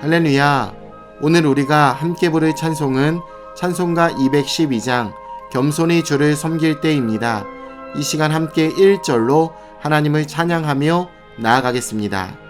할렐루야. 오늘 우리가 함께 부를 찬송은 찬송가 212장 겸손히 주를 섬길 때입니다. 이 시간 함께 1절로 하나님을 찬양하며 나아가겠습니다.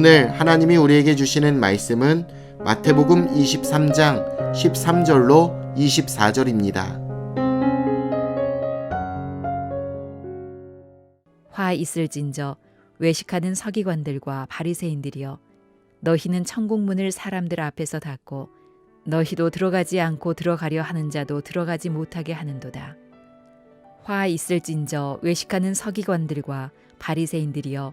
오늘 하나님이 우리에게 주시는 말씀은 마태복음 23장 13절로 24절입니다. 화 있을진저 외식하는 서기관들과 바리새인들이여 너희는 천국문을 사람들 앞에서 닫고 너희도 들어가지 않고 들어가려 하는 자도 들어가지 못하게 하는도다. 화 있을진저 외식하는 서기관들과 바리새인들이여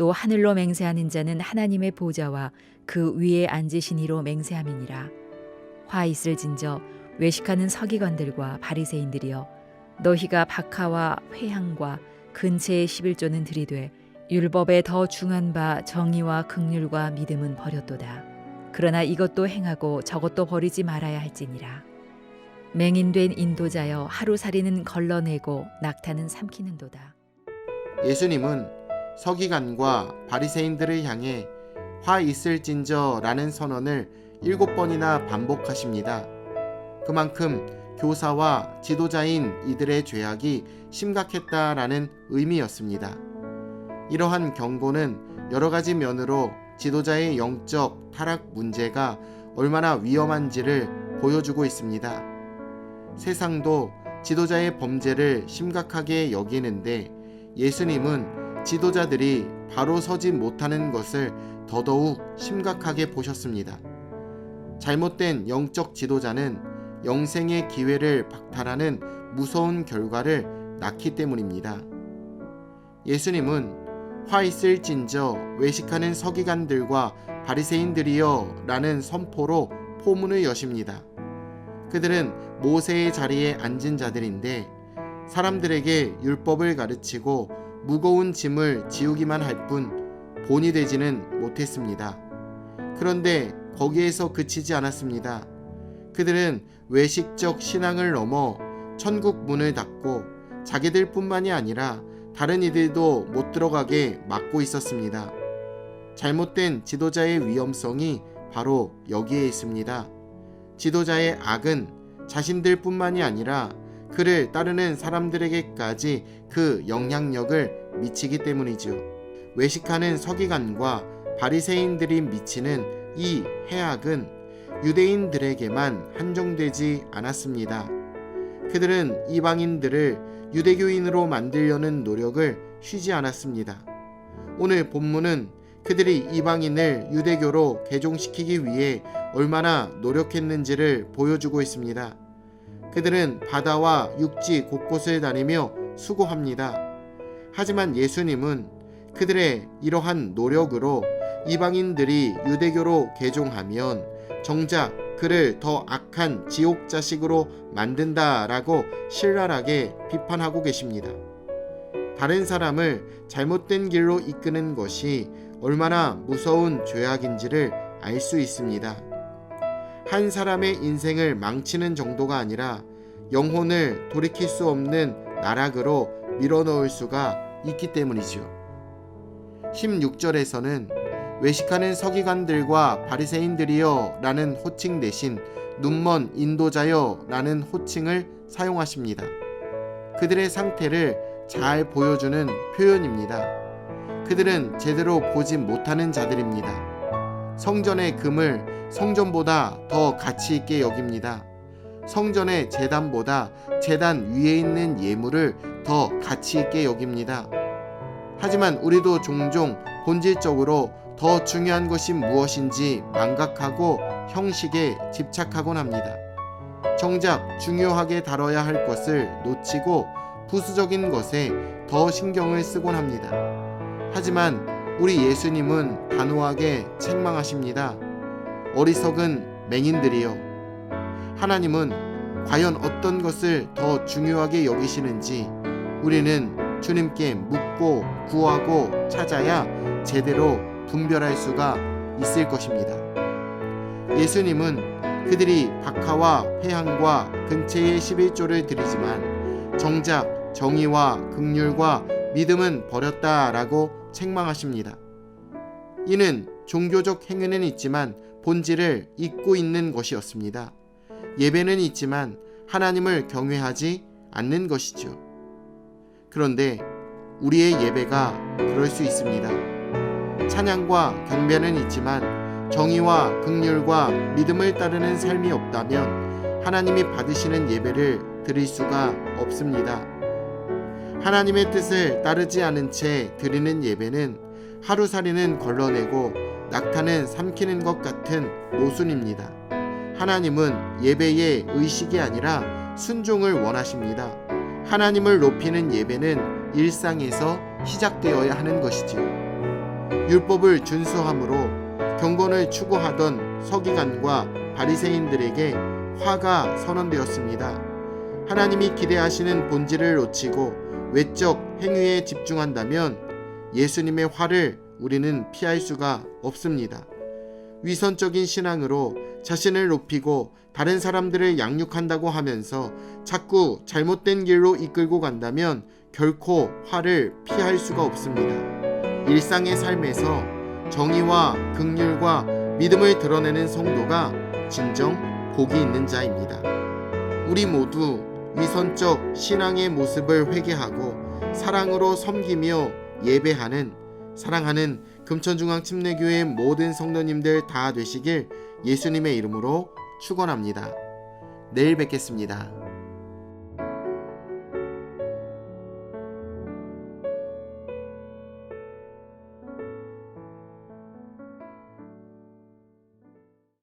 또 하늘로 맹세하는 자는 하나님의 보좌와 그 위에 앉으신 이로 맹세함이니라 화 있을진저 외식하는 서기관들과 바리새인들이여 너희가 박하와 회향과 근체의 11조는 들이되 율법에 더 중한 바 정의와 극률과 믿음은 버렸도다. 그러나 이것도 행하고 저것도 버리지 말아야 할지니라. 맹인된 인도자여 하루살이는 걸러내고 낙타는 삼키는도다. 예수님은 서기관과 바리새인들을 향해 화 있을진저라는 선언을 일곱 번이나 반복하십니다. 그만큼 교사와 지도자인 이들의 죄악이 심각했다라는 의미였습니다. 이러한 경고는 여러 가지 면으로 지도자의 영적 타락 문제가 얼마나 위험한지를 보여주고 있습니다. 세상도 지도자의 범죄를 심각하게 여기는데 예수님은 지도자들이 바로 서지 못하는 것을 더더욱 심각하게 보셨습니다. 잘못된 영적 지도자는 영생의 기회를 박탈하는 무서운 결과를 낳기 때문입니다. 예수님은 화 있을진저 외식하는 서기관들과 바리새인들이여 라는 선포로 포문을 여십니다. 그들은 모세의 자리에 앉은 자들인데 사람들에게 율법을 가르치고 무거운 짐을 지우기만 할 뿐 본이 되지는 못했습니다. 그런데 거기에서 그치지 않았습니다. 그들은 외식적 신앙을 넘어 천국 문을 닫고 자기들 뿐만이 아니라 다른 이들도 못 들어가게 막고 있었습니다. 잘못된 지도자의 위험성이 바로 여기에 있습니다. 지도자의 악은 자신들 뿐만이 아니라 그를 따르는 사람들에게까지 그 영향력을 미치기 때문이죠. 외식하는 서기관과 바리새인들이 미치는 이 해악은 유대인들에게만 한정되지 않았습니다. 그들은 이방인들을 유대교인으로 만들려는 노력을 쉬지 않았습니다. 오늘 본문은 그들이 이방인을 유대교로 개종시키기 위해 얼마나 노력했는지를 보여주고 있습니다. 그들은 바다와 육지 곳곳을 다니며 수고합니다. 하지만 예수님은 그들의 이러한 노력으로 이방인들이 유대교로 개종하면 정작 그를 더 악한 지옥 자식으로 만든다라고 신랄하게 비판하고 계십니다. 다른 사람을 잘못된 길로 이끄는 것이 얼마나 무서운 죄악인지를 알 수 있습니다. 한 사람의 인생을 망치는 정도가 아니라 영혼을 돌이킬 수 없는 나락으로 밀어넣을 수가 있기 때문이죠. 16절에서는 외식하는 서기관들과 바리새인들이여 라는 호칭 대신 눈먼 인도자여 라는 호칭을 사용하십니다. 그들의 상태를 잘 보여주는 표현입니다. 그들은 제대로 보지 못하는 자들입니다. 성전의 금을 성전보다 더 가치 있게 여깁니다. 성전의 재단보다 재단 위에 있는 예물을 더 가치 있게 여깁니다. 하지만 우리도 종종 본질적으로 더 중요한 것이 무엇인지 망각하고 형식에 집착하곤 합니다. 정작 중요하게 다뤄야 할 것을 놓치고 부수적인 것에 더 신경을 쓰곤 합니다. 하지만 우리 예수님은 단호하게 책망하십니다. 어리석은 맹인들이여. 하나님은 과연 어떤 것을 더 중요하게 여기시는지 우리는 주님께 묻고 구하고 찾아야 제대로 분별할 수가 있을 것입니다. 예수님은 그들이 박하와 회향과 근처의 11조를 드리지만 정작 정의와 극률과 믿음은 버렸다라고 책망하십니다. 이는 종교적 행위는 있지만 본질을 잊고 있는 것이었습니다. 예배는 있지만 하나님을 경외하지 않는 것이죠. 그런데 우리의 예배가 그럴 수 있습니다. 찬양과 경배는 있지만 정의와 극률과 믿음을 따르는 삶이 없다면 하나님이 받으시는 예배를 드릴 수가 없습니다. 하나님의 뜻을 따르지 않은 채 드리는 예배는 하루살이는 걸러내고 낙타는 삼키는 것 같은 모순입니다. 하나님은 예배의 의식이 아니라 순종을 원하십니다. 하나님을 높이는 예배는 일상에서 시작되어야 하는 것이지요. 율법을 준수함으로 경건을 추구하던 서기관과 바리새인들에게 화가 선언되었습니다. 하나님이 기대하시는 본질을 놓치고 외적 행위에 집중한다면 예수님의 화를 우리는 피할 수가 없습니다. 위선적인 신앙으로 자신을 높이고 다른 사람들을 양육한다고 하면서 자꾸 잘못된 길로 이끌고 간다면 결코 화를 피할 수가 없습니다. 일상의 삶에서 정의와 극률과 믿음을 드러내는 성도가 진정 복이 있는 자입니다. 우리 모두 위선적 신앙의 모습을 회개하고 사랑으로 섬기며 예배하는 사랑하는 금천중앙 침례교회 모든 성도님들 다 되시길 예수님의 이름으로 축원합니다. 내일 뵙겠습니다.